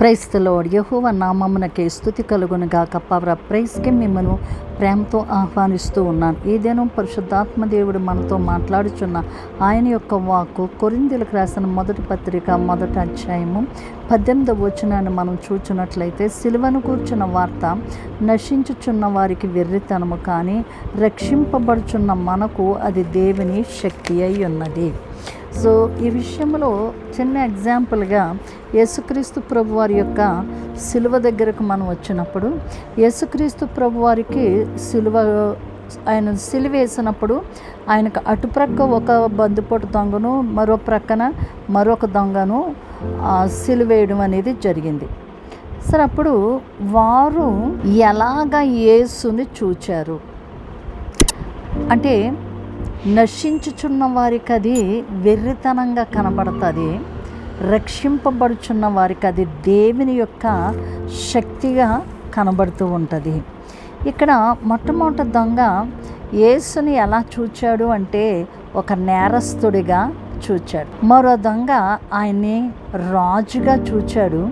క్రైస్తలో యహోవ నామమునకే స్థుతి కలుగునుగా పవర ప్రైస్కి మిమ్మను ప్రేమతో ఆహ్వానిస్తూ ఉన్నాను. ఈ దినం పరిశుద్ధాత్మ దేవుడు మనతో మాట్లాడుచున్న ఆయన యొక్క వాక్కు కొరిందులకు రాసిన మొదటి పత్రిక మొదటి అధ్యాయము పద్దెనిమిదవ వచనాన్ని మనం చూచినట్లయితే సిలువను కూర్చున్న వార్త నశించుచున్న వారికి వెర్రితనము కానీ రక్షింపబడుచున్న మనకు అది దేవుని శక్తి అయి ఉన్నది సో ఈ విషయంలో చిన్న ఎగ్జాంపుల్గా యేసుక్రీస్తు ప్రభు వారి యొక్క సిలువ దగ్గరకు మనం వచ్చినప్పుడు యేసుక్రీస్తు ప్రభు వారికి సిలువ ఆయన సిలివేసినప్పుడు ఆయనకు అటుప్రక్క ఒక బందుపోటు దొంగను మరో ప్రక్కన మరొక దొంగను సిలివేయడం అనేది జరిగింది. సరే అప్పుడు వారు ఎలాగ యేసుని చూచారు? అంటే నశించుచున్న వారికి అది వెర్రితనంగా కనబడుతుంది. రక్షింపబడుచున్న వారికి అది దేవుని యొక్క శక్తిగా కనబడుతూ ఉంటుంది. ఇక్కడ మొట్టమొదటి దొంగ యేసుని ఎలా చూచాడు అంటే ఒక నేరస్తుడిగా చూచాడు. మరో దొంగ ఆయన్ని రాజుగా చూచాడు.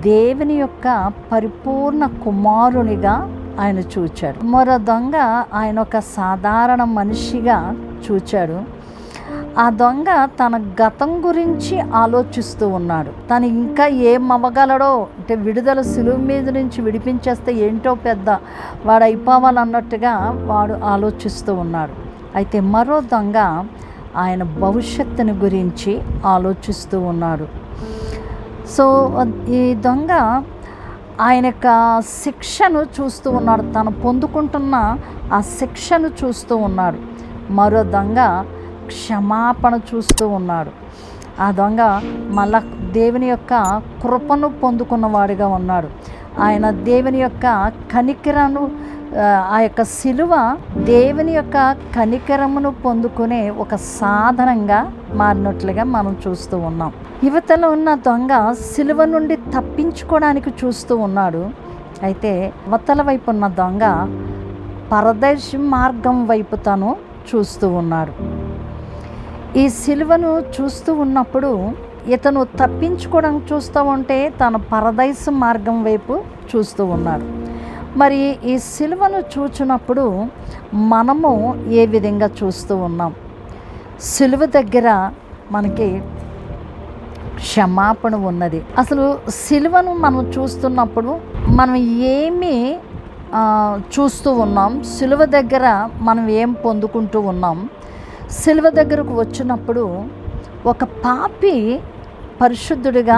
దేవుని యొక్క పరిపూర్ణ కుమారునిగా ఆయన చూచాడు. మరో దొంగ ఆయన ఒక సాధారణ మనిషిగా చూచాడు. ఆ దొంగ తన గతం గురించి ఆలోచిస్తూ ఉన్నాడు. తను ఇంకా ఏం అవ్వగలడో అంటే విడుదల సులువు మీద నుంచి విడిపించేస్తే ఏంటో పెద్ద వాడు అయిపోవాలన్నట్టుగా వాడు ఆలోచిస్తూ ఉన్నాడు. అయితే మరో దొంగ ఆయన భవిష్యత్తుని గురించి ఆలోచిస్తూ ఉన్నాడు. సో ఈ దొంగ ఆయన యొక్క శిక్షను చూస్తూ ఉన్నాడు. తను పొందుకుంటున్న ఆ శిక్షను చూస్తూ ఉన్నాడు. మరో దొంగ క్షమాపణ చూస్తూ ఉన్నాడు. ఆ దొంగ మళ్ళా దేవుని యొక్క కృపను పొందుకున్నవాడిగా ఉన్నాడు. ఆయన దేవుని యొక్క కనికరను ఆ, యొక్క శిలువ దేవుని యొక్క కనికరమును పొందుకునే ఒక సాధనంగా మారినట్లుగా మనం చూస్తూ ఉన్నాం. యువతలో ఉన్న దొంగ శిలువ నుండి తప్పించుకోవడానికి చూస్తూ ఉన్నాడు. అయితే అవతల వైపు ఉన్న దొంగ పరదేశ మార్గం వైపు తను చూస్తూ ఉన్నాడు. ఈ సిలువను చూస్తూ ఉన్నప్పుడు ఇతను తప్పించుకోవడం చూస్తూ ఉంటే తన పరదైస మార్గం వైపు చూస్తూ ఉన్నాడు. మరి ఈ సిలువను చూచినప్పుడు మనము ఏ విధంగా చూస్తూ ఉన్నాం? సిలువ దగ్గర మనకి క్షమాపణ ఉన్నది. అసలు సిలువను మనం చూస్తున్నప్పుడు మనం ఏమి చూస్తూ ఉన్నాం? సిలువ దగ్గర మనం ఏం పొందుకుంటూ ఉన్నాం? సిలువ దగ్గరకు వచ్చినప్పుడు ఒక పాపి పరిశుద్ధుడిగా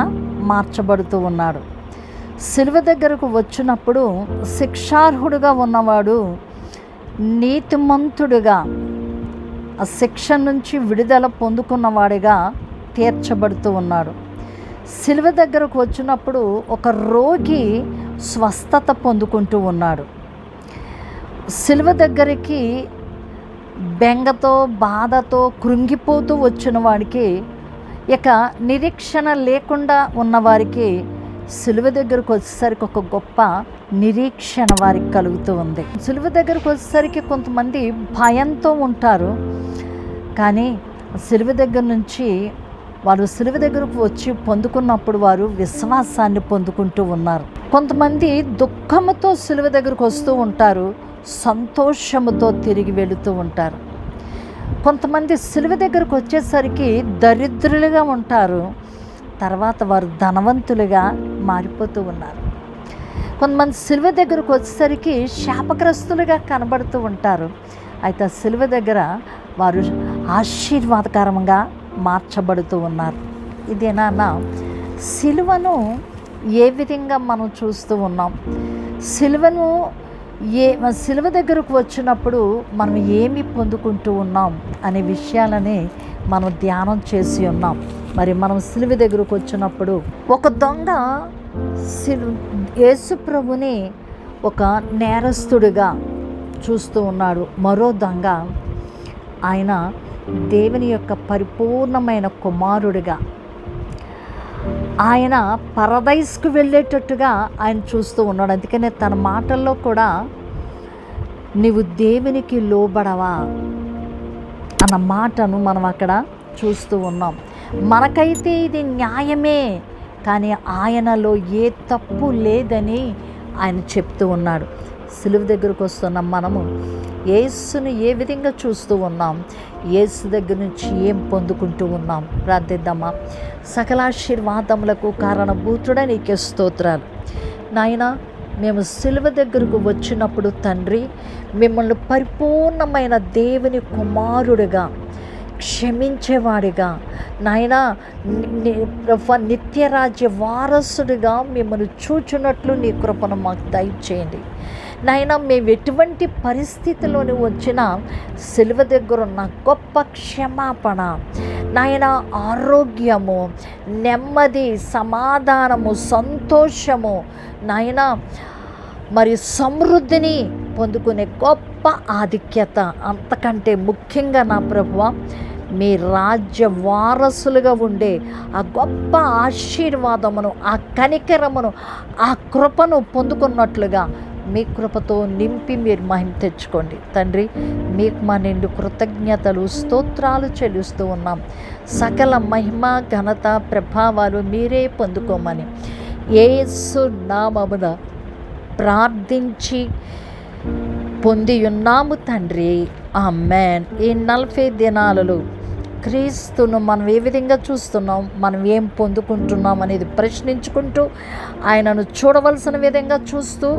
మార్చబడుతూ ఉన్నాడు. శిలువ దగ్గరకు వచ్చినప్పుడు శిక్షార్హుడుగా ఉన్నవాడు నీతిమంతుడుగా ఆ శిక్ష నుంచి విడుదల పొందుకున్నవాడిగా తీర్చబడుతూ ఉన్నాడు. శిలువ దగ్గరకు వచ్చినప్పుడు ఒక రోగి స్వస్థత పొందుకుంటూ ఉన్నాడు. శిలువ దగ్గరికి బెంగతో బాధతో కృంగిపోతూ వచ్చిన వాడికి ఇక నిరీక్షణ లేకుండా ఉన్నవారికి సులువ దగ్గరకు వచ్చేసరికి ఒక గొప్ప నిరీక్షణ వారికి కలుగుతూ ఉంది. సులువ దగ్గరకు వచ్చేసరికి కొంతమంది భయంతో ఉంటారు. కానీ సిలువ దగ్గర నుంచి వారు సిలువ దగ్గరకు వచ్చి పొందుకున్నప్పుడు వారు విశ్వాసాన్ని పొందుకుంటూ ఉన్నారు. కొంతమంది దుఃఖముతో సులువ దగ్గరకు వస్తూ ఉంటారు సంతోషముతో తిరిగి వెళుతూ ఉంటారు. కొంతమంది సిలువ దగ్గరకు వచ్చేసరికి దరిద్రులుగా ఉంటారు తర్వాత వారు ధనవంతులుగా మారిపోతూ ఉన్నారు. కొంతమంది సిలువ దగ్గరకు వచ్చేసరికి శాపగ్రస్తులుగా కనబడుతూ ఉంటారు. అయితే ఆ సిలువ దగ్గర వారు ఆశీర్వాదకరంగా మార్చబడుతూ ఉన్నారు. ఇదేనా సిలువను ఏ విధంగా మనం చూస్తూ ఉన్నాం? సిలువను ఏ సిలువ దగ్గరకు వచ్చినప్పుడు మనం ఏమి పొందుకుంటూ ఉన్నాం అనే విషయాలని మనం ధ్యానం చేసి ఉన్నాం. మరి మనం సిలువ దగ్గరకు వచ్చినప్పుడు ఒక దొంగ సిలు యేసు ప్రభుని ఒక నేరస్తుడిగా చూస్తూ ఉన్నాడు. మరో దొంగ ఆయన దేవుని యొక్క పరిపూర్ణమైన కుమారుడిగా ఆయన పరదైస్కు వెళ్ళేటట్టుగా ఆయన చూస్తూ ఉన్నాడు. అందుకనే తన మాటల్లో కూడా నీవు దేవునికి లోబడవా అన్న మాటను మనం అక్కడ చూస్తూ ఉన్నాం. మనకైతే ఇది న్యాయమే కానీ ఆయనలో ఏ తప్పు లేదని ఆయన చెప్తూ ఉన్నాడు. సిలువ దగ్గరకు వస్తున్న మనము యేసును ఏ విధంగా చూస్తూ ఉన్నాం? యేసు దగ్గర నుంచి ఏం పొందుకుంటూ ఉన్నాం? ప్రార్థిద్దామా? సకలాశీర్వాదములకు కారణభూతుడ నీకే స్తోత్రాలు. నాయన మేము సిలువ దగ్గరకు వచ్చినప్పుడు తండ్రి మిమ్మల్ని పరిపూర్ణమైన దేవుని కుమారుడిగా క్షమించేవాడిగా నాయన నిత్యరాజ్య వారసుడిగా మిమ్మల్ని చూచున్నట్లు నీ కృపను మాకు దయచేయండి. నాయన మేము ఎటువంటి పరిస్థితిలోని వచ్చినా సిలువ దగ్గర ఉన్న గొప్ప క్షమాపణ నాయన ఆరోగ్యము నెమ్మది సమాధానము సంతోషము నాయన మరి సమృద్ధిని పొందుకునే గొప్ప ఆధిక్యత అంతకంటే ముఖ్యంగా నా ప్రభువ మీ రాజ్య వారసులుగా ఉండే ఆ గొప్ప ఆశీర్వాదమును ఆ కనికరమును ఆ కృపను పొందుకున్నట్లుగా మీ కృపతో నింపి మీరు మహిమ తెచ్చుకోండి. తండ్రి మీకు మా నిండు కృతజ్ఞతలు స్తోత్రాలు చెల్లిస్తూ ఉన్నాం. సకల మహిమ ఘనత ప్రభావాలు మీరే పొందుకోమని ఏసు నామమున ప్రార్థించి పొంది ఉన్నాము తండ్రి. ఆ మ్యాన్ ఈ నలభై దినాలలో క్రీస్తును మనం ఏ విధంగా చూస్తున్నాం మనం ఏం పొందుకుంటున్నాం అనేది ప్రశ్నించుకుంటూ ఆయనను చూడవలసిన విధంగా చూస్తూ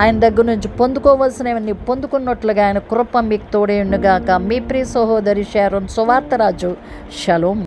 ఆయన దగ్గర నుంచి పొందుకోవలసినవన్నీ పొందుకున్నట్లుగా ఆయన కృప మీకు తోడేయుండుగాక మీ ప్రియ సహోదరి షారోన్ సువార్తరాజు. షలోం.